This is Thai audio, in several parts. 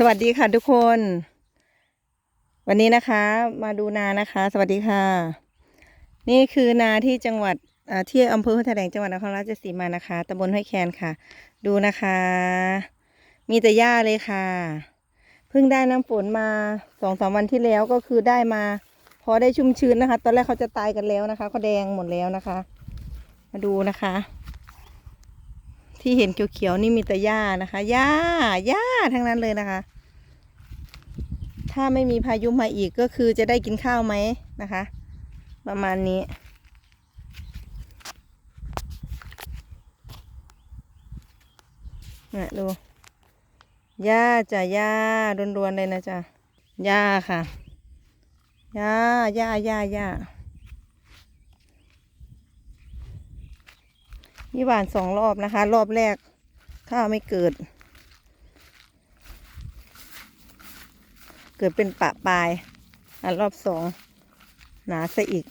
สวัสดีค่ะทุกคน วันนี้นะคะมาดูนานะคะ สวัสดีค่ะ นี่คือนาที่จังหวัดที่อำเภอพระแถลงจังหวัดนครราชสีมานะคะตำบลห้วยแคนค่ะ ดูนะคะ มีแต่หญ้าเลยค่ะ เพิ่งได้น้ำฝนมาสองสามวันที่แล้วก็คือได้มา พอได้ชุ่มชื้นนะคะ ตอนแรกเขาจะตายกันแล้วนะคะเขาแดงหมดแล้วนะคะ มาดูนะคะ ที่เห็นเขียวๆนี่มีแต่หญ้านะคะหญ้าหญ้าทั้งนั้นเลยนะคะ ถ้าไม่มีพายุมาอีกก็คือจะได้กินข้าวไหมนะคะ ประมาณนี้เนี่ยดูหญ้าจ้ะหญ้าล้วนๆเลยนะจ๊ะหญ้าค่ะหญ้าหญ้าหญ้าหญ้า นี่หวานสองรอบนะคะ รอบแรกข้าวไม่เกิด เกิดเป็นปะปลายอันรอบสองหนาซะอีก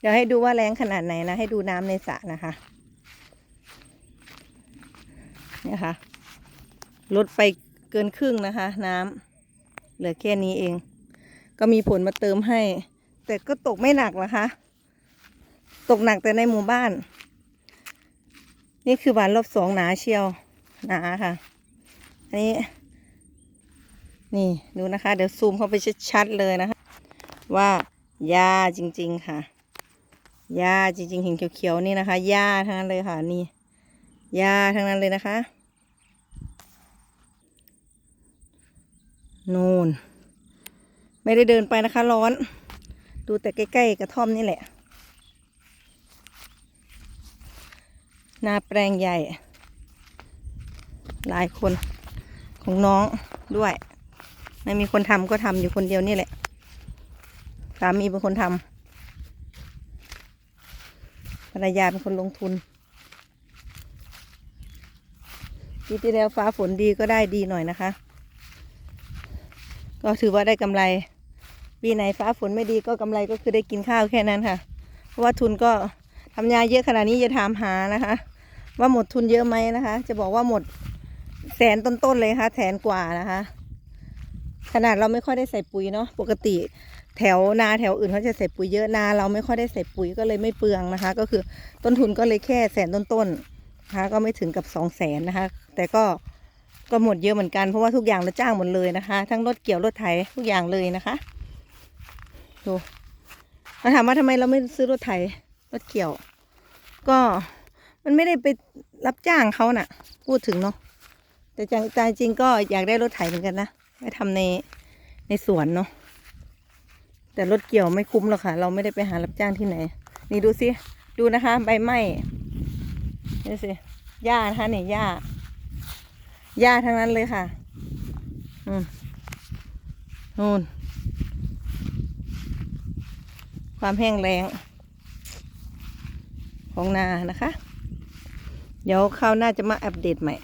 เดี๋ยวให้ดูว่าแรงขนาดไหนนะ ให้ดูน้ำในสระนะคะเนี่ยค่ะลดไป เกินครึ่งนะคะ น้ำเหลือแค่นี้เอง ก็มีผลมาเติมให้ แต่ก็ตกไม่หนักนะคะ ตกหนักแต่ในหมู่บ้าน นี่คือหวานรอบสองหนาเชียวหนาค่ะ อันนี้ นี่ดูนะคะ เดี๋ยวซูมเข้าไปชัดๆเลยนะคะ ว่าหญ้าจริง ๆค่ะหญ้าจริงๆเห็นเขียวๆนี่นะคะหญ้าทั้งนั้นเลยค่ะนี่หญ้าทั้งนั้นเลยนะคะ นูนไม่ได้เดินไปนะคะร้อน ดูแต่ใกล้ๆกระท่อมนี่แหละ นาแปลงใหญ่ หลายคนของน้องด้วย ไม่มีคนทำก็ทำอยู่คนเดียวนี่แหละ สามีเป็นคนทำภรรยาเป็นคนลงทุนปีที่แล้วฟ้าฝนดีก็ได้ดีหน่อยนะคะ ก็ถือว่าได้กำไร ปีไหนฟ้าฝนไม่ดีก็กำไรก็คือได้กินข้าวแค่นั้นค่ะ เพราะว่าทุนก็ทำยาเยอะขนาดนี้จะถามหานะคะ ว่าหมดทุนเยอะไหมนะคะ จะบอกว่าหมดแสนต้นๆเลยค่ะแสนกว่านะคะ ขนาดเราไม่ค่อยได้ใส่ปุ๋ยเนาะปกติแถวนาแถวอื่นเขาจะใส่ปุ๋ยเยอะนาเราไม่ค่อยได้ใส่ปุ๋ยก็เลยไม่เปลืองนะคะ ก็คือต้นทุนก็เลยแค่แสนต้นๆนะคะก็ไม่ถึงกับสองแสนนะคะ แต่ก็ ก็หมดเยอะเหมือนกันเพราะว่าทุกอย่างเราจ้างหมดเลยนะคะ ทั้งรถเกี่ยวรถไถทุกอย่างเลยนะคะดูเราถามว่าทำไมเราไม่ซื้อรถไถรถเกี่ยว ก็มันไม่ได้ไปรับจ้างเขาน่ะ พูดถึงเนาะแต่ใจใจจริงก็อยากได้รถไถเหมือนกันนะไปทำในในสวนเนาะแต่รถเกี่ยวไม่คุ้มหรอกค่ะ เราไม่ได้ไปหารับจ้างที่ไหน นี่ดูสิ ดูนะคะ ใบไม้นี่สิหญ้านะคะเนี่ยหญ้า หญ้าทั้งนั้นเลยค่ะอืมนู่น ความแห้งแรงของนานะคะ เดี๋ยวคราวหน้าจะมาอัปเดตใหม่